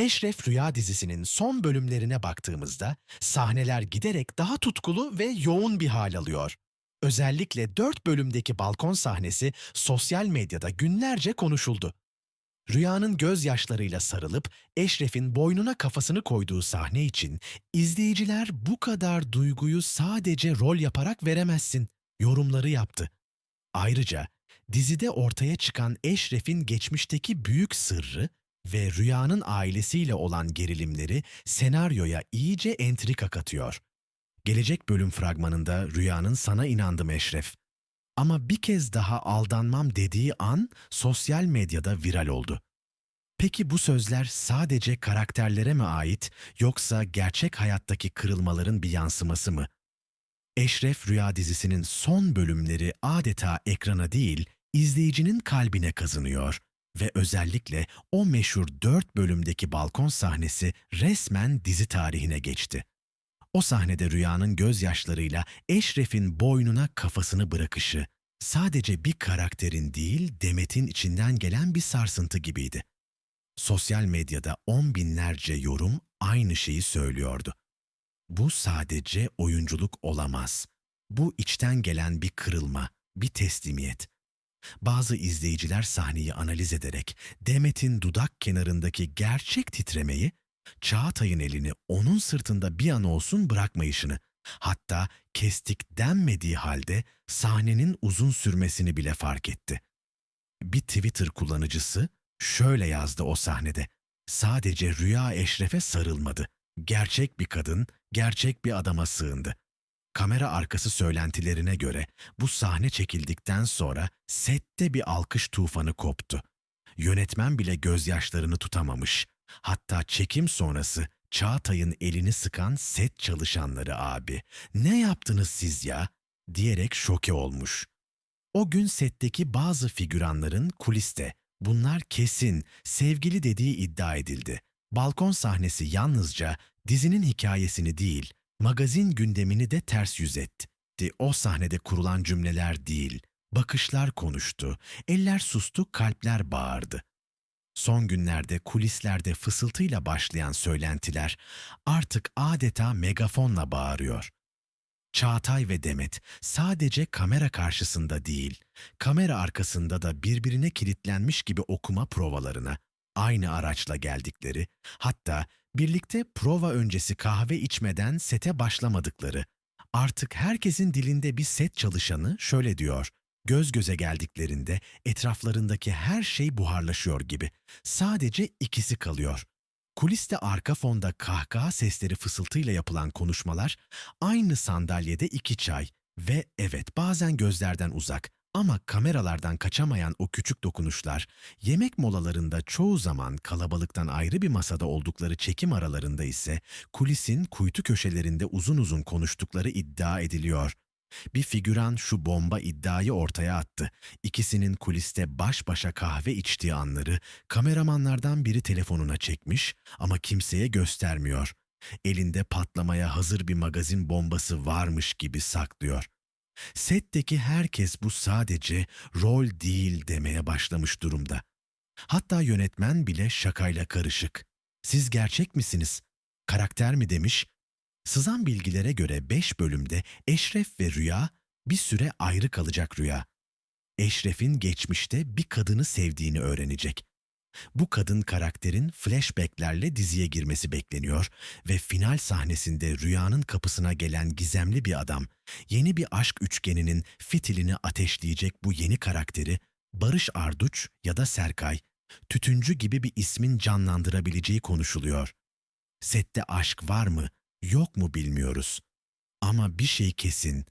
Eşref Rüya dizisinin son bölümlerine baktığımızda sahneler giderek daha tutkulu ve yoğun bir hal alıyor. Özellikle 4 bölümdeki balkon sahnesi sosyal medyada günlerce konuşuldu. Rüyanın gözyaşlarıyla sarılıp Eşref'in boynuna kafasını koyduğu sahne için izleyiciler bu kadar duyguyu sadece rol yaparak veremezsin yorumları yaptı. Ayrıca dizide ortaya çıkan Eşref'in geçmişteki büyük sırrı ve Rüya'nın ailesiyle olan gerilimleri senaryoya iyice entrika katıyor. Gelecek bölüm fragmanında Rüya'nın sana inandım Eşref. Ama bir kez daha aldanmam dediği an sosyal medyada viral oldu. Peki bu sözler sadece karakterlere mi ait yoksa gerçek hayattaki kırılmaların bir yansıması mı? Eşref Rüya dizisinin son bölümleri adeta ekrana değil, izleyicinin kalbine kazınıyor ve özellikle o meşhur dört bölümdeki balkon sahnesi resmen dizi tarihine geçti. O sahnede Rüya'nın gözyaşlarıyla Eşref'in boynuna kafasını bırakışı, sadece bir karakterin değil Demet'in içinden gelen bir sarsıntı gibiydi. Sosyal medyada on binlerce yorum aynı şeyi söylüyordu. Bu sadece oyunculuk olamaz. Bu içten gelen bir kırılma, bir teslimiyet. Bazı izleyiciler sahneyi analiz ederek Demet'in dudak kenarındaki gerçek titremeyi, Çağatay'ın elini onun sırtında bir an olsun bırakmayışını, hatta kestik denmediği halde sahnenin uzun sürmesini bile fark etti. Bir Twitter kullanıcısı şöyle yazdı o sahnede. Sadece Rüya Eşref'e sarılmadı. Gerçek bir kadın, gerçek bir adama sığındı. Kamera arkası söylentilerine göre bu sahne çekildikten sonra sette bir alkış tufanı koptu. Yönetmen bile gözyaşlarını tutamamış. Hatta çekim sonrası Çağatay'ın elini sıkan set çalışanları abi ne yaptınız siz ya diyerek şoke olmuş. O gün setteki bazı figüranların kuliste bunlar kesin sevgili dediği iddia edildi. Balkon sahnesi yalnızca dizinin hikayesini değil, magazin gündemini de ters yüz etti. O sahnede kurulan cümleler değil, bakışlar konuştu, eller sustu, kalpler bağırdı. Son günlerde kulislerde fısıltıyla başlayan söylentiler artık adeta megafonla bağırıyor. Çağatay ve Demet sadece kamera karşısında değil, kamera arkasında da birbirine kilitlenmiş gibi okuma provalarına, aynı araçla geldikleri, hatta birlikte prova öncesi kahve içmeden sete başlamadıkları, artık herkesin dilinde bir set çalışanı şöyle diyor, göz göze geldiklerinde etraflarındaki her şey buharlaşıyor gibi. Sadece ikisi kalıyor. Kuliste arka fonda kahkaha sesleri fısıltıyla yapılan konuşmalar, aynı sandalyede iki çay ve evet bazen gözlerden uzak ama kameralardan kaçamayan o küçük dokunuşlar, yemek molalarında çoğu zaman kalabalıktan ayrı bir masada oldukları çekim aralarında ise kulisin kuytu köşelerinde uzun uzun konuştukları iddia ediliyor. Bir figüran şu bomba iddiayı ortaya attı. İkisinin kuliste baş başa kahve içtiği anları kameramanlardan biri telefonuna çekmiş ama kimseye göstermiyor. Elinde patlamaya hazır bir magazin bombası varmış gibi saklıyor. Setteki herkes bu sadece rol değil demeye başlamış durumda. Hatta yönetmen bile şakayla karışık. Siz gerçek misiniz? Karakter mi demiş? Sızan bilgilere göre 5 bölümde Eşref ve Rüya bir süre ayrı kalacak Rüya. Eşref'in geçmişte bir kadını sevdiğini öğrenecek. Bu kadın karakterin flashbacklerle diziye girmesi bekleniyor ve final sahnesinde rüyanın kapısına gelen gizemli bir adam, yeni bir aşk üçgeninin fitilini ateşleyecek bu yeni karakteri Barış Arduç ya da Serkay, tütüncü gibi bir ismin canlandırabileceği konuşuluyor. Sette aşk var mı, yok mu bilmiyoruz. Ama bir şey kesin,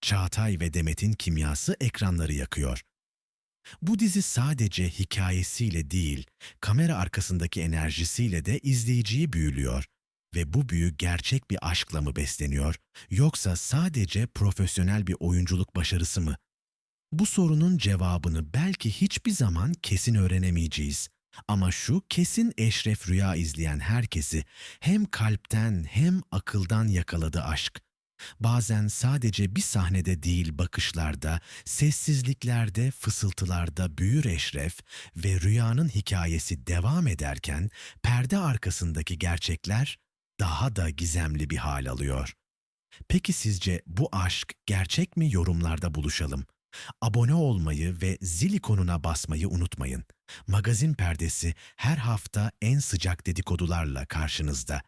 Çağatay ve Demet'in kimyası ekranları yakıyor. Bu dizi sadece hikayesiyle değil, kamera arkasındaki enerjisiyle de izleyiciyi büyülüyor. Ve bu büyü gerçek bir aşkla mı besleniyor, yoksa sadece profesyonel bir oyunculuk başarısı mı? Bu sorunun cevabını belki hiçbir zaman kesin öğrenemeyeceğiz. Ama şu kesin Eşref Rüya izleyen herkesi hem kalpten hem akıldan yakaladı aşk. Bazen sadece bir sahnede değil bakışlarda, sessizliklerde, fısıltılarda büyür Eşref ve rüyanın hikayesi devam ederken perde arkasındaki gerçekler daha da gizemli bir hal alıyor. Peki sizce bu aşk gerçek mi yorumlarda buluşalım. Abone olmayı ve zil ikonuna basmayı unutmayın. Magazin perdesi her hafta en sıcak dedikodularla karşınızda.